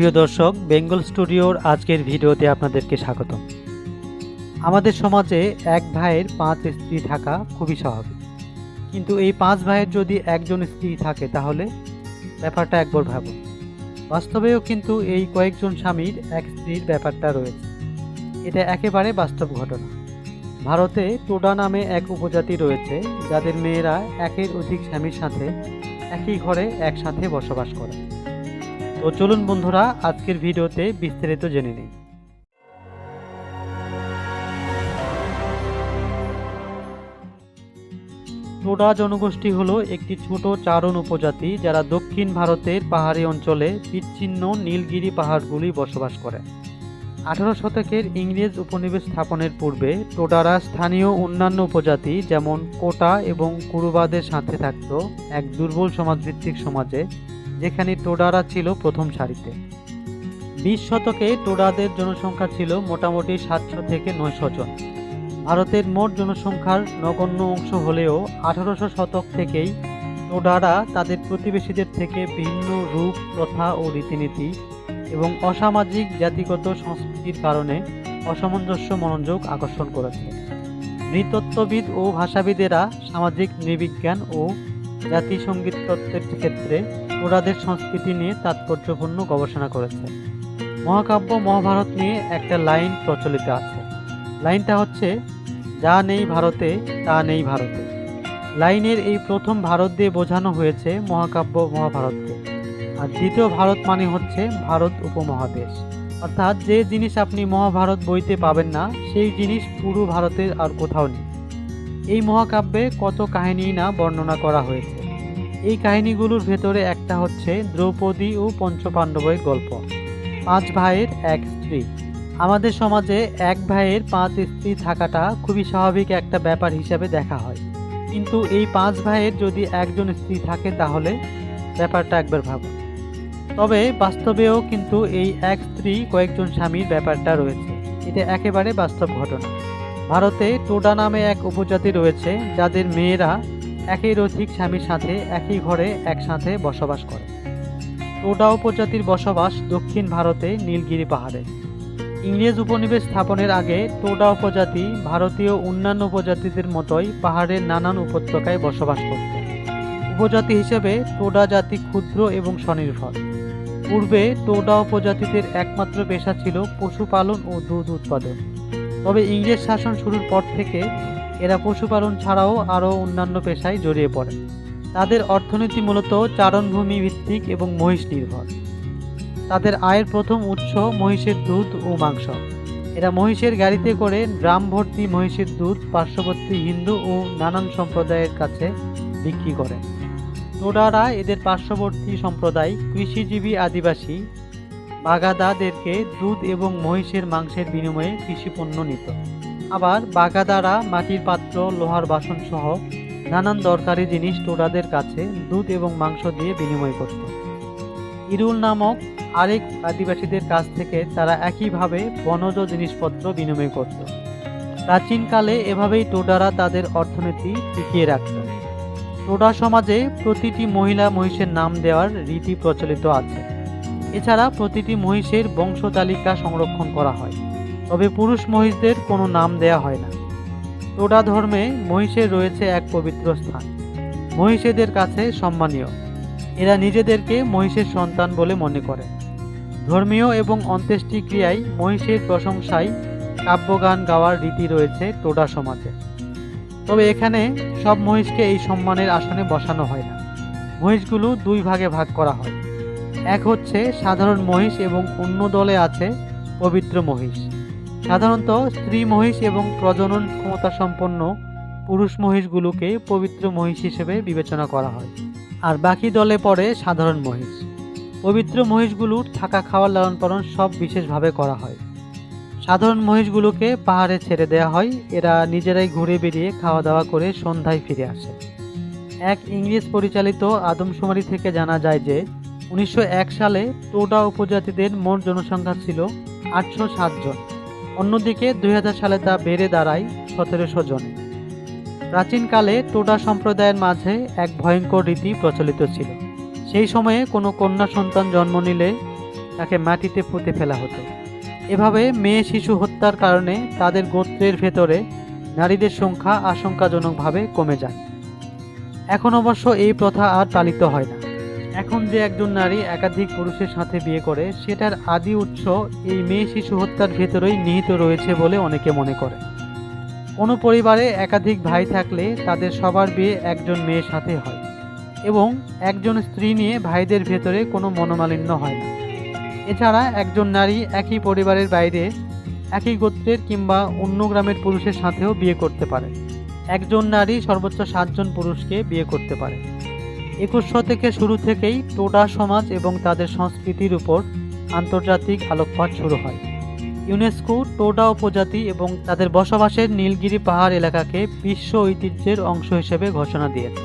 প্রিয় দর্শক, বেঙ্গল স্টুডিওর আজকের ভিডিওতে আপনাদেরকে স্বাগতম। আমাদের সমাজে এক ভাইয়ের পাঁচ স্ত্রী থাকা খুবই স্বাভাবিক। কিন্তু এই পাঁচ ভাইয়ের যদি একজন স্ত্রী থাকে তাহলে ব্যাপারটা একবার ভাবুন। বাস্তবেও কিন্তু এই কয়েকজন স্বামীর এক স্ত্রীর ব্যাপারটা রয়েছে। এটা একেবারে বাস্তব ঘটনা। ভারতে টোডা নামে এক উপজাতি রয়েছে, যাদের মেয়েরা একের অধিক স্বামীর সাথে একই ঘরে একসাথে বসবাস করে। তো চলুন বন্ধুরা, আজকের ভিডিওতে বিস্তারিত জেনে নিই। টোডা জনগোষ্ঠী হলো একটি ছোট চারণ উপজাতি যারা দক্ষিণ ভারতের পাহাড়ি অঞ্চলে বিচ্ছিন্ন নীলগিরি পাহাড়গুলি বসবাস করে। আঠারো শতকের ইংরেজ উপনিবেশ স্থাপনের পূর্বে টোডারা স্থানীয় অন্যান্য উপজাতি যেমন কোটা এবং কুরুবাদের সাথে থাকত এক দুর্বল সমাজভিত্তিক সমাজে যেখানে টোডারা ছিল প্রথম সারিতে। বিশ শতকে টোডাদের জনসংখ্যা ছিল মোটামুটি সাতশো থেকে নয়শো জন। ভারতের মোট জনসংখ্যার নগণ্য অংশ হলেও আঠারোশো শতক থেকেই টোডারা তাদের প্রতিবেশীদের থেকে ভিন্ন রূপ, প্রথা ও রীতিনীতি এবং অসামাজিক জাতিগত সংস্কৃতির কারণে অসামঞ্জস্য মনোযোগ আকর্ষণ করেছে। নৃতত্ত্ববিদ ও ভাষাবিদেরা সামাজিক নৃবিজ্ঞান ও জাতি সংগীত তত্ত্বের ক্ষেত্রে টোডাদের সংস্কৃতি নিয়ে তাৎপর্যপূর্ণ গবেষণা করেছে। মহাকাব্য, মহাভারত নিয়ে একটা লাইন প্রচলিত আছে। লাইনটা হচ্ছে, যা নেই ভারতে, তা নেই ভারতে। লাইনের এই প্রথম ভারত দিয়ে বোঝানো হয়েছে মহাকাব্য, মহাভারতকে। আর দ্বিতীয় ভারত মানে হচ্ছে ভারত উপমহাদেশ। অর্থাৎ যে জিনিস আপনি মহাভারত বইতে পাবেন না, সেই জিনিস পুরো ভারতের আর কোথাও নেই। এই মহাকাব্যে কত কাহিনী না বর্ণনা করা হয়েছে। এই কাহিনীগুলোর ভেতরে একটা হচ্ছে দ্রৌপদী ও পঞ্চপাণ্ডবের গল্প। পাঁচ ভাইয়ের এক স্ত্রী। আমাদের সমাজে এক ভাইয়ের পাঁচ স্ত্রী থাকাটা খুবই স্বাভাবিক একটা ব্যাপার হিসাবে দেখা হয়। কিন্তু এই পাঁচ ভাইয়ের যদি একজন স্ত্রী থাকে তাহলে ব্যাপারটা একবার ভাবুন। তবে বাস্তবেও কিন্তু এই এক স্ত্রী কয়েকজন স্বামীর ব্যাপারটা রয়েছে। এটা একেবারে বাস্তব ঘটনা। ভারতে টোডা নামে এক উপজাতি রয়েছে যাদের মেয়েরা একের অধিক স্বামীর সাথে একই ঘরে একসাথে বসবাস করে। টোডা উপজাতির বসবাস দক্ষিণ ভারতে নীলগিরি পাহাড়ে। ইংরেজ উপনিবেশ স্থাপনের আগে টোডা উপজাতি ভারতীয় অন্যান্য উপজাতিদের মতোই পাহাড়ের নানান উপত্যকায় বসবাস করত। উপজাতি হিসেবে টোডা জাতি ক্ষুদ্র এবং স্বনির্ভর। পূর্বে টোডা উপজাতিদের একমাত্র পেশা ছিল পশুপালন ও দুধ উৎপাদন। তবে ইংরেজ শাসন শুরুর পর থেকে এরা পশুপালন ছাড়াও আরও অন্যান্য পেশায় জড়িয়ে পড়ে। তাদের অর্থনীতি মূলত চারণভূমি ভিত্তিক এবং মহিষ নির্ভর। তাদের আয়ের প্রথম উৎস মহিষের দুধ ও মাংস। এরা মহিষের গাড়িতে করে ড্রাম ভর্তি মহিষের দুধ, পার্শ্ববর্তী হিন্দু ও নানান সম্প্রদায়ের কাছে বিক্রি করে। টোডারা এদের পার্শ্ববর্তী সম্প্রদায় কৃষিজীবী আদিবাসী বাগাদাদেরকে দুধ এবং মহিষের মাংসের বিনিময়ে কৃষিপণ্য নিত। আবার বাগাদারা মাটির পাত্র, লোহার বাসন সহ নানান দরকারি জিনিস টোডাদের কাছে দুধ এবং মাংস দিয়ে বিনিময় করত। ইরুল নামক আরেক আদিবাসীদের কাছ থেকে তারা একইভাবে বনজ জিনিসপত্র বিনিময় করত। প্রাচীনকালে এভাবেই টোডারা তাদের অর্থনীতি টিকিয়ে রাখত। টোডা সমাজে প্রতিটি মহিলা মহিষের নাম দেওয়ার রীতি প্রচলিত আছে। এছাড়া প্রতিটি মহিষের বংশ তালিকা সংরক্ষণ করা হয়, তবে পুরুষ মহিষদের কোনো নাম দেয়া হয় না। টোডা ধর্মে মহিষের রয়েছে এক পবিত্র স্থান। মহিষেদের কাছে সম্মানীয়। এরা নিজেদেরকে মহিষের সন্তান বলে মনে করে। ধর্মীয় এবং অন্ত্যেষ্টি ক্রিয়ায় মহিষের প্রশংসায় কাব্যগান গাওয়ার রীতি রয়েছে টোডা সমাজে। তবে এখানে সব মহিষকে এই সম্মানের আসনে বসানো হয় না। মহিষগুলো দুই ভাগে ভাগ করা হয়। এক হচ্ছে সাধারণ মহিষ এবং অন্য দলে আছে পবিত্র মহিষ। সাধারণত স্ত্রী মহিষ এবং প্রজনন ক্ষমতা সম্পন্ন পুরুষ মহিষগুলোকে পবিত্র মহিষ হিসেবে বিবেচনা করা হয়। আর বাকি দলে পড়ে সাধারণ মহিষ। পবিত্র মহিষগুলোর থাকা খাওয়ার লালন পালন সব বিশেষভাবে করা হয়। সাধারণ মহিষগুলোকে পাহাড়ে ছেড়ে দেওয়া হয়। এরা নিজেরাই ঘুরে বেরিয়ে খাওয়া দাওয়া করে সন্ধ্যায় ফিরে আসে। এক ইংরেজ পরিচালিত আদমশুমারি থেকে জানা যায় যে উনিশশো এক সালে টোডা উপজাতিদের মোট জনসংখ্যা ছিল আটশো জন। অন্যদিকে দুই হাজার সালে তা বেড়ে দাঁড়ায় সতেরোশো জনে। প্রাচীনকালে টোডা সম্প্রদায়ের মাঝে এক ভয়ঙ্কর রীতি প্রচলিত ছিল। সেই সময়ে কোনো কন্যা সন্তান জন্ম নিলে তাকে মাটিতে পুঁতে ফেলা হতো। এভাবে মেয়ে শিশু হত্যার কারণে তাদের গোত্রের ভেতরে নারীদের সংখ্যা আশঙ্কাজনকভাবে কমে যায়। এখন অবশ্য এই প্রথা আর পালিত হয় না। এখন যে একজন নারী একাধিক পুরুষের সাথে বিয়ে করে, সেটার আদি উৎস এই মেয়ে শিশু হত্যার ভেতরেই নিহিত রয়েছে বলে অনেকে মনে করে। কোনো পরিবারে একাধিক ভাই থাকলে তাদের সবার বিয়ে একজন মেয়ের সাথে হয় এবং একজন স্ত্রী নিয়ে ভাইদের ভেতরে কোনো মনোমালিন্য হয় না। এছাড়া একজন নারী একই পরিবারের বাইরে, একই গোত্রের কিংবা অন্য গ্রামের পুরুষের সাথেও বিয়ে করতে পারে। একজন নারী সর্বোচ্চ সাতজন পুরুষকে বিয়ে করতে পারে। একুশ শতকে শুরু থেকেই টোডা সমাজ এবং তাদের সংস্কৃতির উপর আন্তর্জাতিক আলোকপাত শুরু হয়। ইউনেস্কো টোডা উপজাতি এবং তাদের বসবাসের নীলগিরি পাহাড় এলাকাকে বিশ্ব ঐতিহ্যের অংশ হিসেবে ঘোষণা দিয়েছে।